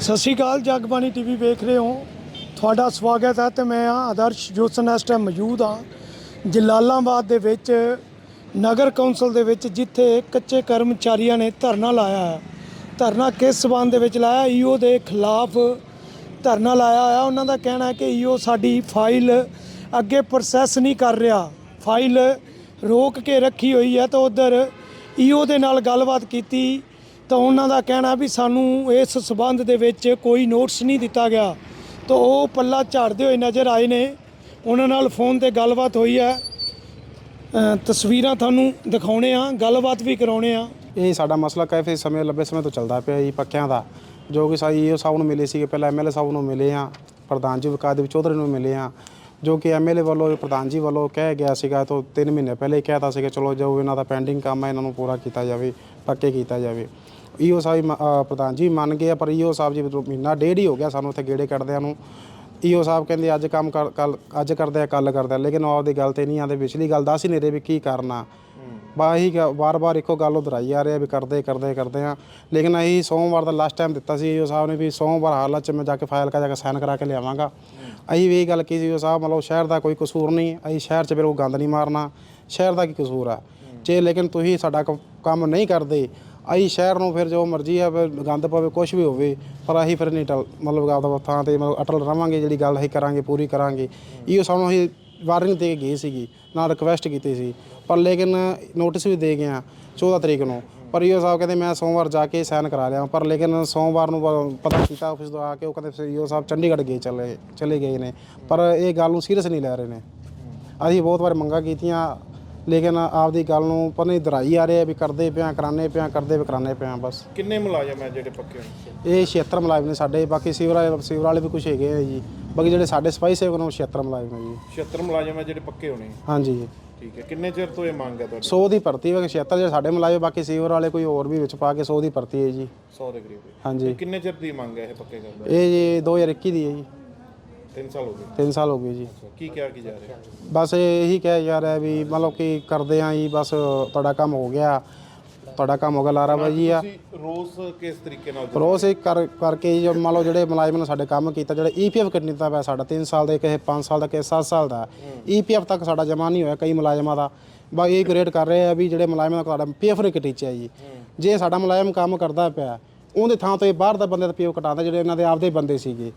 ਸਤਿ ਸ਼੍ਰੀ ਅਕਾਲ, ਜਗਬਾਣੀ ਟੀਵੀ ਵੇਖ ਰਹੇ ਹੋ। ਤੁਹਾਡਾ ਸਵਾਗਤ ਹੈ ਤੇ ਮੈਂ ਆ ਆਦਰਸ਼ ਜੋਸਨ ਇਸ ਟਾਈਮ ਮੌਜੂਦ ਹਾਂ। ਜਲਾਲਾਬਾਦ ਦੇ ਵਿੱਚ, ਨਗਰ ਕੌਂਸਲ ਦੇ ਵਿੱਚ, ਜਿੱਥੇ ਕੱਚੇ ਕਰਮਚਾਰੀਆਂ ਨੇ ਧਰਨਾ ਲਾਇਆ ਹੈ। ਧਰਨਾ ਕਿਸ ਸਬੰਧ ਦੇ ਵਿੱਚ ਲਾਇਆ? ਈਓ ਦੇ ਖਿਲਾਫ ਧਰਨਾ ਲਾਇਆ ਹੋਇਆ। ਉਹਨਾਂ ਦਾ ਕਹਿਣਾ ਹੈ ਕਿ ਈਓ ਸਾਡੀ ਫਾਈਲ ਅੱਗੇ ਪ੍ਰੋਸੈਸ ਨਹੀਂ ਕਰ ਰਿਹਾ। ਫਾਈਲ ਰੋਕ ਕੇ ਰੱਖੀ ਹੋਈ ਹੈ ਤਾਂ ਉਧਰ ਈਓ ਦੇ ਨਾਲ ਗੱਲਬਾਤ ਕੀਤੀ। ਤਾਂ ਉਹਨਾਂ ਦਾ ਕਹਿਣਾ ਵੀ ਸਾਨੂੰ ਇਸ ਸਬੰਧ ਦੇ ਵਿੱਚ ਕੋਈ ਨੋਟਿਸ ਨਹੀਂ ਦਿੱਤਾ ਗਿਆ। ਤਾਂ ਉਹ ਪੱਲਾ ਝਾੜਦੇ ਹੋਏ ਨਜ਼ਰ ਆਏ ਨੇ। ਉਹਨਾਂ ਨਾਲ ਫੋਨ ਤੇ ਗੱਲਬਾਤ ਹੋਈ ਹੈ। ਤਸਵੀਰਾਂ ਤੁਹਾਨੂੰ ਦਿਖਾਉਣੇ ਆ ਗੱਲਬਾਤ ਵੀ ਕਰਾਉਣੇ ਆ ਇਹ ਸਾਡਾ ਮਸਲਾ ਕਾਫੀ ਸਮੇਂ ਲੰਬੇ ਸਮੇਂ ਤੋਂ ਚੱਲਦਾ ਪਿਆ ਜੀ ਪੱਕਿਆਂ ਦਾ। ਜੋ ਕਿ ਸਾਈ ਈਓ ਸਾਹਿਬ ਨੂੰ ਮਿਲੇ ਸੀਗੇ, ਪਹਿਲਾਂ ਐਮਐਲਏ ਸਾਹਿਬ ਨੂੰ ਮਿਲੇ ਆ ਪ੍ਰਧਾਨ ਜੀ ਵਿਕਾਸ ਦੇ ਚੌਧਰੀ ਨੂੰ ਮਿਲੇ ਆ ਜੋ ਕਿ ਐਮਐਲਏ ਵੱਲੋਂ, ਪ੍ਰਧਾਨ ਜੀ ਵੱਲੋਂ ਕਹਿ ਗਿਆ ਸੀਗਾ, ਤੋਂ 3 ਮਹੀਨੇ ਪਹਿਲੇ ਹੀ ਕਹਿਤਾ ਸੀਗਾ, ਚਲੋ ਜੋ ਇਹਨਾਂ ਦਾ ਪੈਂਡਿੰਗ ਕੰਮ ਹੈ, ਇਹਨਾਂ ਨੂੰ ਪੂਰਾ ਕੀਤਾ ਜਾਵੇ, ਪੱਕੇ ਕੀਤਾ ਜਾਵੇ। ਈਓ ਸਾਹਿਬ ਮ- ਅ, ਪ੍ਰਧਾਨ ਜੀ ਮੰਨ ਗਏ ਆ, ਪਰ ਈਓ ਸਾਹਿਬ ਜੀ ਮਤਲਬ ਮਹੀਨਾ ਡੇਢ ਹੀ ਹੋ ਗਿਆ ਸਾਨੂੰ ਉੱਥੇ ਗੇੜੇ ਕੱਢਦਿਆਂ ਨੂੰ। ਈਓ ਸਾਹਿਬ ਕਹਿੰਦੇ ਅੱਜ ਕੰਮ ਕਰ ਕੱਲ ਅੱਜ ਕਰਦੇ ਆ ਕੱਲ ਕਰਦੇ ਆ ਲੇਕਿਨ ਉਹ ਆਪਦੀ ਗੱਲ ਤੇ ਨਹੀਂ ਆਉਂਦੇ ਪਿਛਲੀ ਗੱਲ ਦੱਸ ਹੀ ਨਹੀਂ ਰਹੇ ਵੀ ਕੀ ਕਰਨਾ ਬਾ ਇਹੀ ਵਾਰ-ਵਾਰ ਇੱਕੋ ਗੱਲ ਦੁਹਰਾਈ ਜਾ ਰਿਹਾ ਵੀ ਕਰਦੇ ਕਰਦੇ ਕਰਦੇ ਆ। ਲੇਕਿਨ ਅਸੀਂ ਸੋਮਵਾਰ ਦਾ ਲਾਸਟ ਟਾਈਮ ਦਿੱਤਾ ਸੀ ਈਓ ਸਾਹਿਬ ਨੇ ਵੀ ਸੋਮਵਾਰ ਹਾਲਤ ਚ ਮੈਂ ਜਾ ਕੇ ਫਾਈਲ ਕਾ ਜਾ ਕੇ ਸਾਈਨ ਕਰਾ ਕੇ ਲਿਆਵਾਂਗਾ। ਅਸੀਂ ਵੀ ਇਹ ਗੱਲ ਕੀਤੀ ਈਓ ਸਾਹਿਬ ਮਤਲਬ ਸ਼ਹਿਰ ਦਾ ਕੋਈ ਕਸੂਰ ਨਹੀਂ ਅਸੀਂ ਸ਼ਹਿਰ 'ਚ ਫਿਰ ਉਹ ਗੰਦ ਨਹੀਂ ਮਾਰਨਾ। ਸ਼ਹਿਰ ਦਾ ਕੀ ਕਸੂਰ ਆ? ਜੇ ਲੇਕਿਨ ਤੁਸੀਂ ਸਾਡਾ ਕ- ਕੰਮ ਨਹੀਂ ਕਰਦੇ ਅਸੀਂ ਸ਼ਹਿਰ ਨੂੰ ਫਿਰ ਜੋ ਮਰਜ਼ੀ ਆ, ਫਿਰ ਗੰਦ ਪਵੇ ਕੁਝ ਵੀ ਹੋਵੇ, ਪਰ ਅਸੀਂ ਫਿਰ ਨਹੀਂ ਟਲ, ਮਤਲਬ ਆਪਦਾ ਥਾਂ ਤੇ ਮਤਲਬ ਅਟਲ ਰਵਾਂਗੇ, ਜਿਹੜੀ ਗੱਲ ਅਸੀਂ ਕਰਾਂਗੇ, ਪੂਰੀ ਕਰਾਂਗੇ। ਇਹੋ ਸਾਨੂੰ ਅਸੀਂ ਵਾਰਨਿੰਗ ਦੇ ਕੇ ਗਏ ਸੀਗੀ ਨਾਲ ਰਿਕਵੈਸਟ ਕੀਤੀ ਸੀ। ਪਰ ਲੇਕਿਨ ਨੋਟਿਸ ਵੀ ਦੇ ਗਏ ਆ 14 ਤਰੀਕ ਨੂੰ। ਪਰ ਇਹੋ ਸਾਹਿਬ ਕਹਿੰਦੇ, ਮੈਂ ਸੋਮਵਾਰ ਜਾ ਕੇ ਸਾਈਨ ਕਰਾ ਲਿਆ। ਪਰ ਲੇਕਿਨ ਸੋਮਵਾਰ ਨੂੰ ਪਤਾ ਕੀਤਾ ਆਫਿਸ ਤੋਂ ਆ ਕੇ, ਉਹ ਕਹਿੰਦੇ ਇਹੋ ਸਾਹਿਬ ਚੰਡੀਗੜ੍ਹ ਗਏ ਚਲੇ ਚਲੇ ਗਏ ਨੇ। ਪਰ ਇਹ ਗੱਲ ਨੂੰ ਸੀਰੀਅਸ ਨਹੀਂ ਲੈ ਰਹੇ ਨੇ। ਅਸੀਂ ਬਹੁਤ ਵਾਰ ਮੰਗਾ ਕੀਤੀਆਂ ਲੇਕਿਨ ਆਪਦੀ ਗੱਲ ਨੂੰ ਪਰ ਨਹੀਂ ਦਰਾਈ ਆ ਰਿਹਾ ਵੀ ਕਰਦੇ ਪਿਆ ਕਰਾਣੇ ਪਿਆ ਕਰਦੇ ਵੀ ਕਰਾਣੇ ਪਿਆ ਬਸ। ਕਿੰਨੇ ਮੁਲਾਜ਼ਮ ਹੈ ਜਿਹੜੇ ਪੱਕੇ ਇਹ 76 ਮੁਲਾਜ਼ਮ ਨੇ ਸਾਡੇ ਬਾਕੀ ਸੀਵਰ ਵਾਲੇ ਸੀਵਰ ਵਾਲੇ ਵੀ ਕੁਝ ਹੈਗੇ ਆ ਜੀ। ਬਾਕੀ ਜਿਹੜੇ ਸਾਡੇ ਸਪਾਈ ਸੇਵਕ ਨੇ ਉਹ 76 ਮੁਲਾਜ਼ਮ ਹੈ ਜੀ। 76 ਮੁਲਾਜ਼ਮ ਹੈ ਜਿਹੜੇ ਪੱਕੇ ਹੋਣੇ? ਹਾਂਜੀ। ਠੀਕ ਹੈ ਕਿੰਨੇ ਚਿਰ ਤੋਂ ਇਹ ਮੰਗ ਹੈ ਤੁਹਾਡੀ? 100 ਦੀ ਭਰਤੀ ਹੈ 76 ਜਿਹੜੇ ਸਾਡੇ ਮੁਲਾਜ਼ਮ ਬਾਕੀ ਸੀਵਰ ਵਾਲੇ ਕੋਈ ਹੋਰ ਵੀ ਵਿੱਚ ਪਾ ਕੇ 100 ਦੀ ਭਰਤੀ ਹੈ ਜੀ। 100 ਦੇ ਕਰੀਬ। ਹਾਂਜੀ। ਕਿੰਨੇ ਚਿਰ ਦੀ ਮੰਗ ਹੈ ਇਹ ਪੱਕੇ ਕਰਨ ਦਾ? ਇਹ ਜੀ 2021 ਦੀ ਹੈ ਜੀ। 3 ਸਾਲ ਹੋ ਗਏ। 3 ਸਾਲ ਹੋ ਗਏ ਜੀ। ਕੀ ਕਿਹਾ ਕੀ ਜਾ ਰਿਹਾ? ਬਸ ਇਹੀ ਕਿਹਾ ਜਾ ਰਿਹਾ ਵੀ ਮਤਲਬ ਕਿ ਕਰਦੇ ਆ ਜੀ ਬਸ ਤੁਹਾਡਾ ਕੰਮ ਹੋ ਗਿਆ। ਤੁਹਾਡਾ ਕੰਮ ਹੋ ਗਿਆ ਲਾਰਾ ਬਾਜੀ ਆ। ਤੁਸੀਂ ਰੋਸ ਕਿਸ ਤਰੀਕੇ ਨਾਲ ਰੋਸ ਇਹ ਕਰ ਕਰਕੇ ਜੋ ਮੰਨ ਲਓ ਜਿਹੜੇ ਮੁਲਾਜ਼ਮ ਨੇ ਸਾਡੇ ਕੰਮ ਕੀਤਾ ਜਿਹੜਾ ਈਪੀਐਫ ਕੱਟ ਦਿੱਤਾ ਪਿਆ ਸਾਡਾ 3 ਸਾਲ ਦਾ ਕਿਸੇ 5 ਸਾਲ ਦਾ ਕਿਸੇ 7 ਸਾਲ ਦਾ। ਈਪੀਐਫ ਤੱਕ ਸਾਡਾ ਜਮਾ ਨਹੀਂ ਹੋਇਆ ਕਈ ਮੁਲਾਜ਼ਮਾਂ ਦਾ। ਬਾ ਇਹ ਗ੍ਰੇਡ ਕਰ ਰਹੇ ਆ ਵੀ ਜਿਹੜੇ ਮੁਲਾਜ਼ਮਾਂ ਦਾ ਸਾਡਾ ਪੀਐਫ ਨਹੀਂ ਕਟੀਚਿਆ ਜੀ। ਜੇ ਸਾਡਾ ਮੁਲਾਜ਼ਮ ਕੰਮ ਕਰਦਾ ਪਿਆ ਉਹਦੇ ਥਾਂ ਤੋਂ ਇਹ ਬਾਹਰ ਦਾ ਬੰਦੇ ਦਾ ਪੀਐਫ ਕਟਾਉਂਦਾ ਜਿਹੜੇ ਇਹਨਾਂ ਦੇ ਆਪਦੇ ਬੰਦੇ ਸੀਗੇ।